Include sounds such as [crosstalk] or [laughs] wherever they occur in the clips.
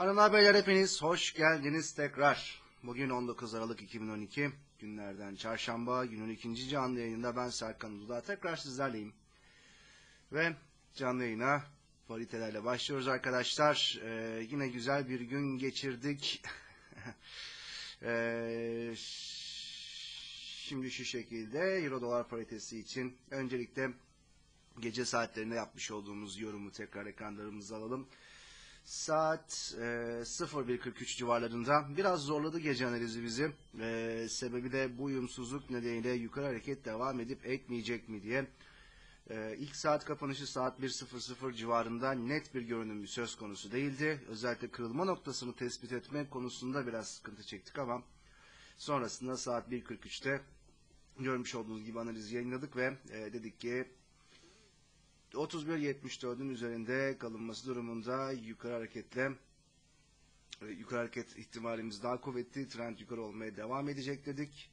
Hanımlar beyler hepiniz hoş geldiniz tekrar. Bugün 19 Aralık 2012 günlerden çarşamba günün ikinci canlı yayında ben Serkan Uludağ tekrar sizlerleyim. Ve canlı yayına paritelerle başlıyoruz arkadaşlar. Ee, yine güzel bir gün geçirdik. [laughs] Ee, şimdi şu şekilde Euro dolar paritesi için öncelikle gece saatlerinde yapmış olduğumuz yorumu tekrar ekranlarımıza alalım. Saat e, 01.43 civarlarında biraz zorladı gece analizi bizi. E, sebebi de bu uyumsuzluk nedeniyle yukarı hareket devam edip etmeyecek mi diye. E, ilk saat kapanışı saat 1.00 civarında net bir görünüm söz konusu değildi. Özellikle kırılma noktasını tespit etme konusunda biraz sıkıntı çektik ama sonrasında saat 1.43'te görmüş olduğunuz gibi analizi yayınladık ve e, dedik ki 31.74'ün üzerinde kalınması durumunda yukarı hareketle e, yukarı hareket ihtimalimiz daha kuvvetli. Trend yukarı olmaya devam edecek dedik.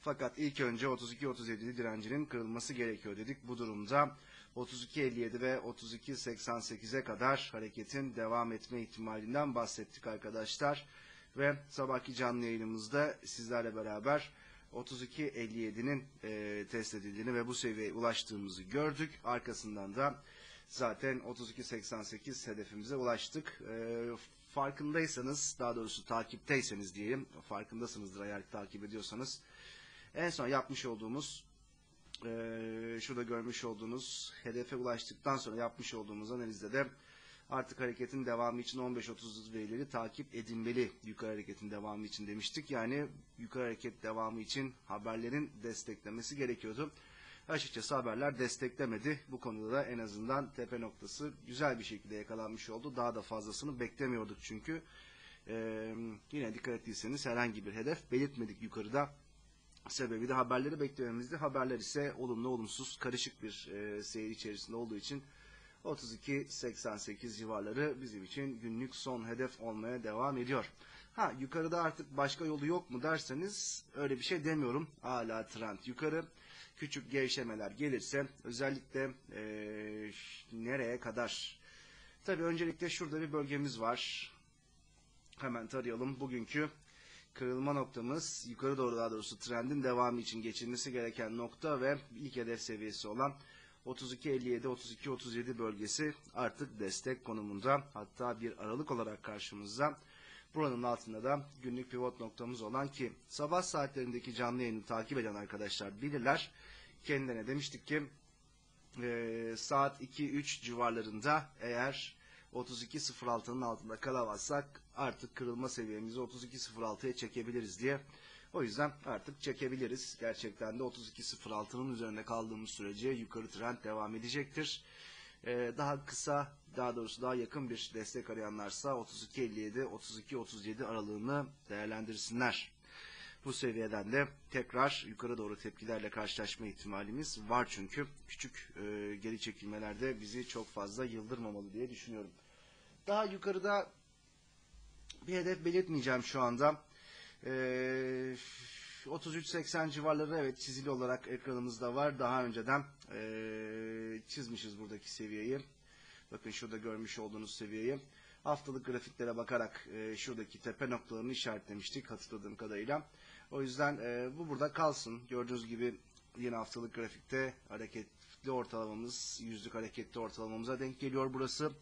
Fakat ilk önce 32-37 direncinin kırılması gerekiyor dedik. Bu durumda 32.57 ve 32.88'e kadar hareketin devam etme ihtimalinden bahsettik arkadaşlar. Ve sabahki canlı yayınımızda sizlerle beraber 32.57'nin e, test edildiğini ve bu seviyeye ulaştığımızı gördük. Arkasından da zaten 32.88 hedefimize ulaştık. E, farkındaysanız, daha doğrusu takipteyseniz diyelim, farkındasınızdır eğer takip ediyorsanız. En son yapmış olduğumuz, e, şurada görmüş olduğunuz hedefe ulaştıktan sonra yapmış olduğumuz analizde de artık hareketin devamı için 15-30 verileri takip edilmeli yukarı hareketin devamı için demiştik. Yani yukarı hareket devamı için haberlerin desteklemesi gerekiyordu. Açıkçası haberler desteklemedi. Bu konuda da en azından tepe noktası güzel bir şekilde yakalanmış oldu. Daha da fazlasını beklemiyorduk çünkü. Ee, yine dikkat ettiyseniz herhangi bir hedef belirtmedik yukarıda. Sebebi de haberleri beklememizdi. Haberler ise olumlu olumsuz karışık bir e, seyir içerisinde olduğu için 32.88 civarları bizim için günlük son hedef olmaya devam ediyor. Ha yukarıda artık başka yolu yok mu derseniz öyle bir şey demiyorum. Hala trend yukarı. Küçük gevşemeler gelirse özellikle ee, nereye kadar? Tabi öncelikle şurada bir bölgemiz var. Hemen tarayalım. Bugünkü kırılma noktamız yukarı doğru daha doğrusu trendin devamı için geçilmesi gereken nokta ve ilk hedef seviyesi olan 32-57-32-37 bölgesi artık destek konumunda. Hatta bir aralık olarak karşımızda. Buranın altında da günlük pivot noktamız olan ki sabah saatlerindeki canlı yayını takip eden arkadaşlar bilirler. Kendilerine demiştik ki e, saat 2-3 civarlarında eğer 32.06'nın altında kalamazsak artık kırılma seviyemizi 32.06'ya çekebiliriz diye o yüzden artık çekebiliriz. Gerçekten de 32.06'nın üzerinde kaldığımız sürece yukarı trend devam edecektir. Ee, daha kısa, daha doğrusu daha yakın bir destek arayanlarsa 32.57, 32.37 aralığını değerlendirsinler. Bu seviyeden de tekrar yukarı doğru tepkilerle karşılaşma ihtimalimiz var çünkü küçük e, geri çekilmelerde bizi çok fazla yıldırmamalı diye düşünüyorum. Daha yukarıda bir hedef belirtmeyeceğim şu anda. Ee, 33.80 civarları evet çizili olarak ekranımızda var. Daha önceden çizmişiz buradaki seviyeyi. Bakın şurada görmüş olduğunuz seviyeyi. Haftalık grafiklere bakarak e, şuradaki tepe noktalarını işaretlemiştik hatırladığım kadarıyla. O yüzden e, bu burada kalsın. Gördüğünüz gibi yine haftalık grafikte hareketli ortalamamız, yüzlük hareketli ortalamamıza denk geliyor burası.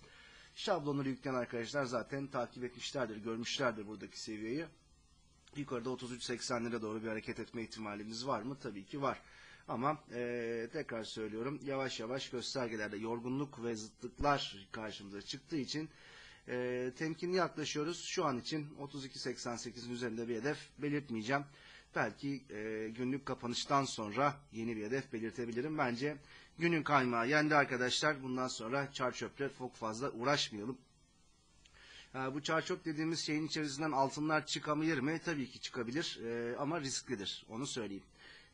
Şablonları yükleyen arkadaşlar zaten takip etmişlerdir, görmüşlerdir buradaki seviyeyi. Yukarıda 33.80'lere doğru bir hareket etme ihtimalimiz var mı? Tabii ki var. Ama e, tekrar söylüyorum yavaş yavaş göstergelerde yorgunluk ve zıtlıklar karşımıza çıktığı için e, temkinli yaklaşıyoruz. Şu an için 32.88'in üzerinde bir hedef belirtmeyeceğim. Belki e, günlük kapanıştan sonra yeni bir hedef belirtebilirim. Bence günün kaymağı yendi arkadaşlar. Bundan sonra çar çöple çok fazla uğraşmayalım. Bu çarçok dediğimiz şeyin içerisinden altınlar çıkabilir mi? Tabii ki çıkabilir e, ama risklidir. Onu söyleyeyim.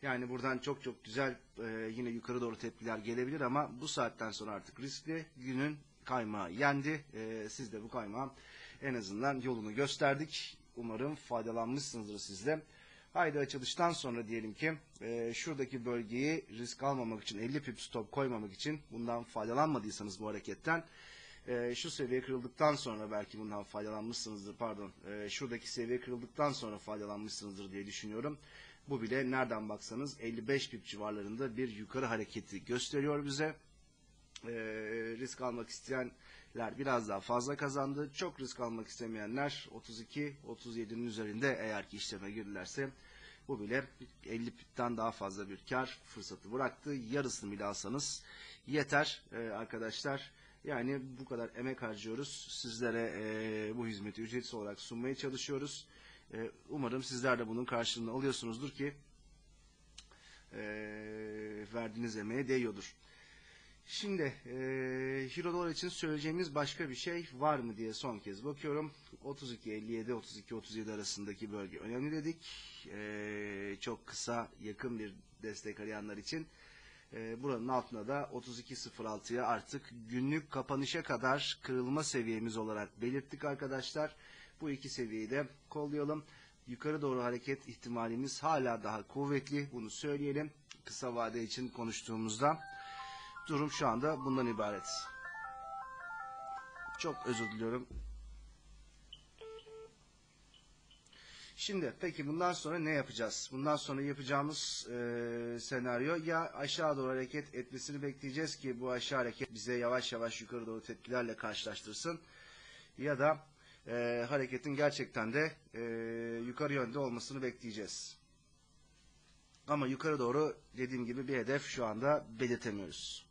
Yani buradan çok çok güzel e, yine yukarı doğru tepkiler gelebilir ama bu saatten sonra artık riskli. Günün kaymağı yendi. E, siz de bu kaymağın en azından yolunu gösterdik. Umarım faydalanmışsınızdır siz de. Haydi açılıştan sonra diyelim ki e, şuradaki bölgeyi risk almamak için 50 pip stop koymamak için bundan faydalanmadıysanız bu hareketten e, şu seviye kırıldıktan sonra belki bundan faydalanmışsınızdır pardon e, şuradaki seviye kırıldıktan sonra faydalanmışsınızdır diye düşünüyorum. Bu bile nereden baksanız 55 pip civarlarında bir yukarı hareketi gösteriyor bize. E, risk almak isteyenler biraz daha fazla kazandı. Çok risk almak istemeyenler 32-37'nin üzerinde eğer ki işleme girdilerse bu bile 50 pipten daha fazla bir kar fırsatı bıraktı. Yarısını bile alsanız yeter e, arkadaşlar. Yani bu kadar emek harcıyoruz. Sizlere e, bu hizmeti ücretsiz olarak sunmaya çalışıyoruz. E, umarım sizler de bunun karşılığını alıyorsunuzdur ki e, verdiğiniz emeğe değiyordur. Şimdi e, Euro Dolar için söyleyeceğimiz başka bir şey var mı diye son kez bakıyorum. 32.57 32.37 arasındaki bölge önemli dedik. E, çok kısa yakın bir destek arayanlar için. E, buranın altında da 32.06'ya artık günlük kapanışa kadar kırılma seviyemiz olarak belirttik arkadaşlar. Bu iki seviyeyi de kollayalım. Yukarı doğru hareket ihtimalimiz hala daha kuvvetli. Bunu söyleyelim. Kısa vade için konuştuğumuzda durum şu anda bundan ibaret. Çok özür diliyorum. Şimdi peki bundan sonra ne yapacağız? Bundan sonra yapacağımız e, senaryo ya aşağı doğru hareket etmesini bekleyeceğiz ki bu aşağı hareket bize yavaş yavaş yukarı doğru tepkilerle karşılaştırsın. Ya da e, hareketin gerçekten de e, yukarı yönde olmasını bekleyeceğiz. Ama yukarı doğru dediğim gibi bir hedef şu anda belirtemiyoruz.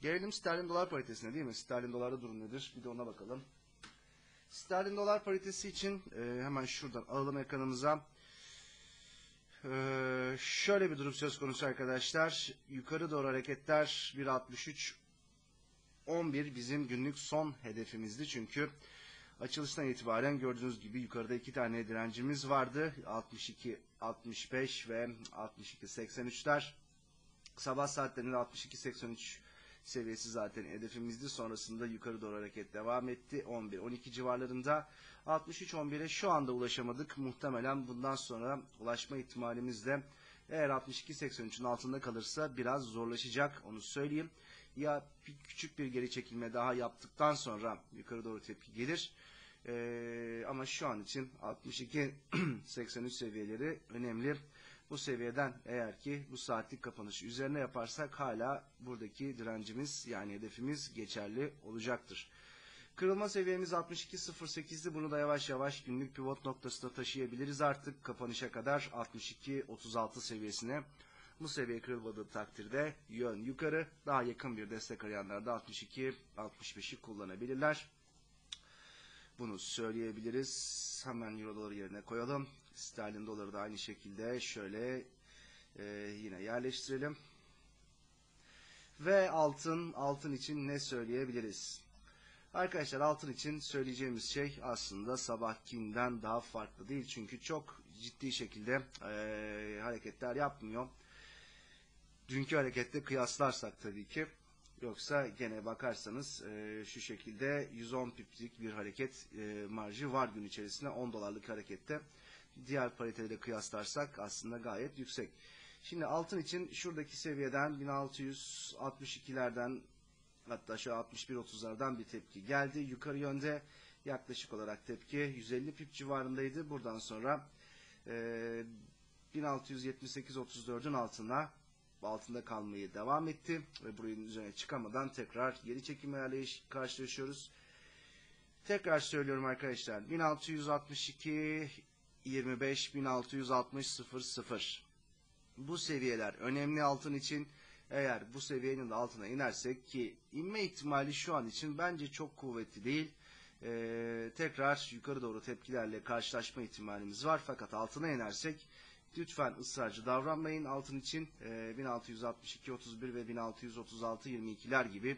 Gelelim sterlin dolar paritesine değil mi? Sterlin dolarda durum nedir? Bir de ona bakalım. Sterlin dolar paritesi için e, hemen şuradan alalım ekranımıza. E, şöyle bir durum söz konusu arkadaşlar. Yukarı doğru hareketler 1.63 11 bizim günlük son hedefimizdi. Çünkü açılıştan itibaren gördüğünüz gibi yukarıda iki tane direncimiz vardı. 62 65 ve 62 83'ler. Sabah saatlerinde 62 83 seviyesi zaten hedefimizdi. Sonrasında yukarı doğru hareket devam etti. 11-12 civarlarında. 63-11'e şu anda ulaşamadık. Muhtemelen bundan sonra ulaşma ihtimalimiz de eğer 62-83'ün altında kalırsa biraz zorlaşacak. Onu söyleyeyim. Ya bir küçük bir geri çekilme daha yaptıktan sonra yukarı doğru tepki gelir. Ee, ama şu an için 62-83 [clears throat] seviyeleri önemli. Bu seviyeden eğer ki bu saatlik kapanışı üzerine yaparsak hala buradaki direncimiz yani hedefimiz geçerli olacaktır. Kırılma seviyemiz 62.08'di. Bunu da yavaş yavaş günlük pivot noktasına taşıyabiliriz artık kapanışa kadar 62.36 seviyesine. Bu seviye kırılmadığı takdirde yön yukarı. Daha yakın bir destek arayanlar da 62-65'i kullanabilirler. Bunu söyleyebiliriz. Hemen euro doları yerine koyalım. Sterlin doları da aynı şekilde şöyle e, yine yerleştirelim. Ve altın, altın için ne söyleyebiliriz? Arkadaşlar altın için söyleyeceğimiz şey aslında sabahkinden daha farklı değil. Çünkü çok ciddi şekilde e, hareketler yapmıyor. Dünkü harekette kıyaslarsak tabii ki. Yoksa gene bakarsanız e, şu şekilde 110 piplik bir hareket e, marjı var gün içerisinde 10 dolarlık harekette diğer pariteyle kıyaslarsak aslında gayet yüksek. Şimdi altın için şuradaki seviyeden 1662'lerden hatta şu 61.30'lardan bir tepki geldi. Yukarı yönde yaklaşık olarak tepki 150 pip civarındaydı. Buradan sonra e, 1678.34'ün altına altında kalmayı devam etti ve burayın üzerine çıkamadan tekrar geri çekimlerle karşılaşıyoruz. Tekrar söylüyorum arkadaşlar 1662 25 1660 00 bu seviyeler önemli altın için eğer bu seviyenin altına inersek ki inme ihtimali şu an için bence çok kuvvetli değil. Ee, tekrar yukarı doğru tepkilerle karşılaşma ihtimalimiz var. Fakat altına inersek lütfen ısrarcı davranmayın. Altın için e, 1662 31 ve 1636 22'ler gibi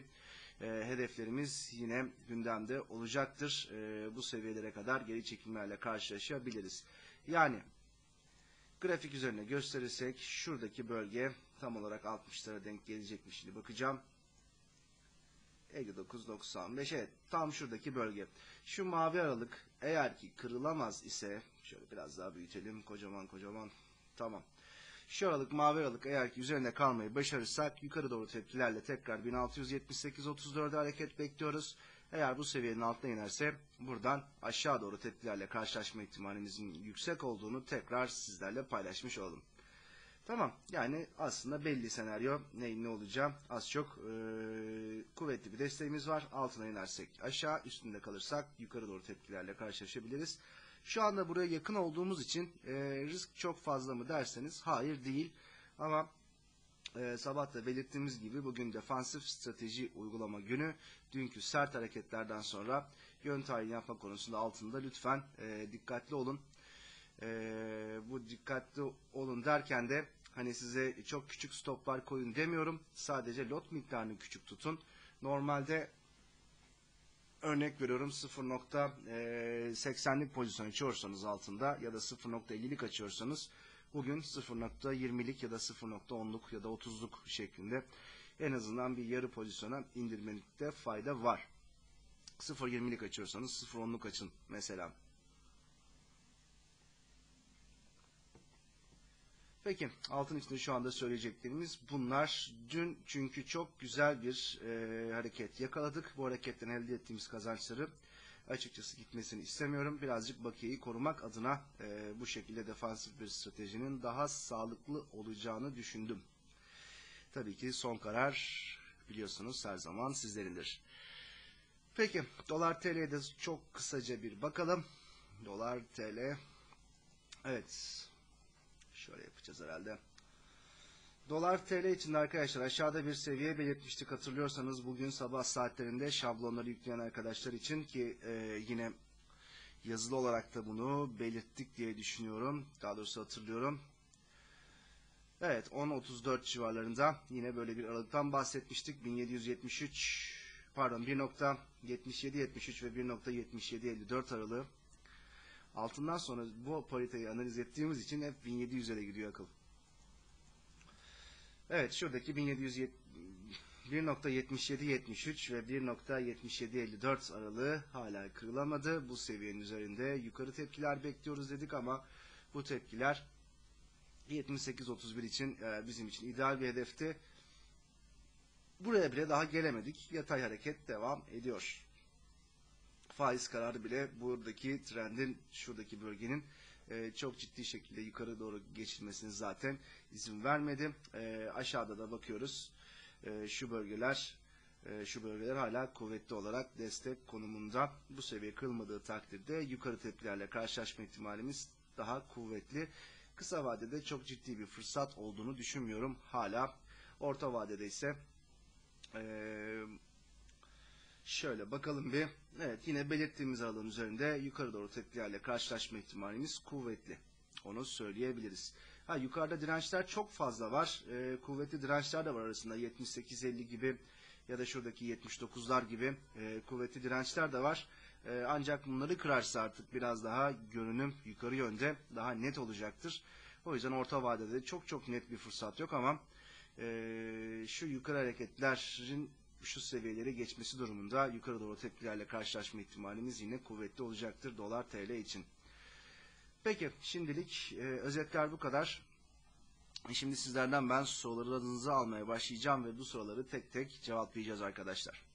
e, hedeflerimiz yine gündemde olacaktır. E, bu seviyelere kadar geri çekimlerle karşılaşabiliriz. Yani grafik üzerine gösterirsek şuradaki bölge tam olarak 60'lara denk gelecek mi şimdi bakacağım. 59.95 evet tam şuradaki bölge. Şu mavi aralık eğer ki kırılamaz ise şöyle biraz daha büyütelim kocaman kocaman tamam. Şu aralık mavi aralık eğer ki üzerinde kalmayı başarırsak yukarı doğru tepkilerle tekrar 1678.34'e hareket bekliyoruz. Eğer bu seviyenin altına inerse buradan aşağı doğru tepkilerle karşılaşma ihtimalimizin yüksek olduğunu tekrar sizlerle paylaşmış olalım. Tamam yani aslında belli senaryo neyin ne olacağı az çok e, kuvvetli bir desteğimiz var. Altına inersek aşağı üstünde kalırsak yukarı doğru tepkilerle karşılaşabiliriz. Şu anda buraya yakın olduğumuz için e, risk çok fazla mı derseniz hayır değil. Ama e, sabah da belirttiğimiz gibi bugün defansif strateji uygulama günü. Dünkü sert hareketlerden sonra yön tayini yapma konusunda altında lütfen e, dikkatli olun. E, bu dikkatli olun derken de hani size çok küçük stoplar koyun demiyorum. Sadece lot miktarını küçük tutun. Normalde örnek veriyorum 0.80'lik pozisyon açıyorsanız altında ya da 0.50'lik açıyorsanız bugün 0.20'lik ya da 0.10'luk ya da 30'luk şeklinde en azından bir yarı pozisyona indirmelikte fayda var. 0.20'lik açıyorsanız 0.10'luk açın mesela. Peki altın içinde şu anda söyleyeceklerimiz bunlar. Dün çünkü çok güzel bir e, hareket yakaladık. Bu hareketten elde ettiğimiz kazançları açıkçası gitmesini istemiyorum. Birazcık bakiyeyi korumak adına e, bu şekilde defansif bir stratejinin daha sağlıklı olacağını düşündüm. Tabii ki son karar biliyorsunuz her zaman sizlerindir. Peki dolar TL'ye de çok kısaca bir bakalım. Dolar TL evet Şöyle yapacağız herhalde. Dolar TL için arkadaşlar aşağıda bir seviye belirtmiştik hatırlıyorsanız bugün sabah saatlerinde şablonları yükleyen arkadaşlar için ki e, yine yazılı olarak da bunu belirttik diye düşünüyorum. Daha doğrusu hatırlıyorum. Evet 10.34 civarlarında yine böyle bir aralıktan bahsetmiştik. 1773 pardon 1.7773 ve 1.7754 aralığı Altından sonra bu paritayı analiz ettiğimiz için hep 1700'e gidiyor akıl. Evet şuradaki 1.7773 ve 1.7754 aralığı hala kırılamadı. Bu seviyenin üzerinde yukarı tepkiler bekliyoruz dedik ama bu tepkiler 78.31 için e, bizim için ideal bir hedefti. Buraya bile daha gelemedik. Yatay hareket devam ediyor faiz kararı bile buradaki trendin şuradaki bölgenin e, çok ciddi şekilde yukarı doğru geçilmesini zaten izin vermedi. E, aşağıda da bakıyoruz. E, şu bölgeler e, şu bölgeler hala kuvvetli olarak destek konumunda. Bu seviye kırılmadığı takdirde yukarı tepkilerle karşılaşma ihtimalimiz daha kuvvetli. Kısa vadede çok ciddi bir fırsat olduğunu düşünmüyorum. Hala orta vadede ise eee Şöyle bakalım bir. Evet yine belirttiğimiz alan üzerinde yukarı doğru tepkilerle karşılaşma ihtimalimiz kuvvetli. Onu söyleyebiliriz. Ha yukarıda dirençler çok fazla var. E, kuvvetli dirençler de var arasında 78-50 gibi ya da şuradaki 79'lar gibi e, kuvvetli dirençler de var. E, ancak bunları kırarsa artık biraz daha görünüm yukarı yönde daha net olacaktır. O yüzden orta vadede çok çok net bir fırsat yok ama e, şu yukarı hareketlerin şu seviyeleri geçmesi durumunda yukarı doğru tepkilerle karşılaşma ihtimalimiz yine kuvvetli olacaktır dolar TL için. Peki şimdilik e, özetler bu kadar. Şimdi sizlerden ben sorularınızı almaya başlayacağım ve bu soruları tek tek cevaplayacağız arkadaşlar.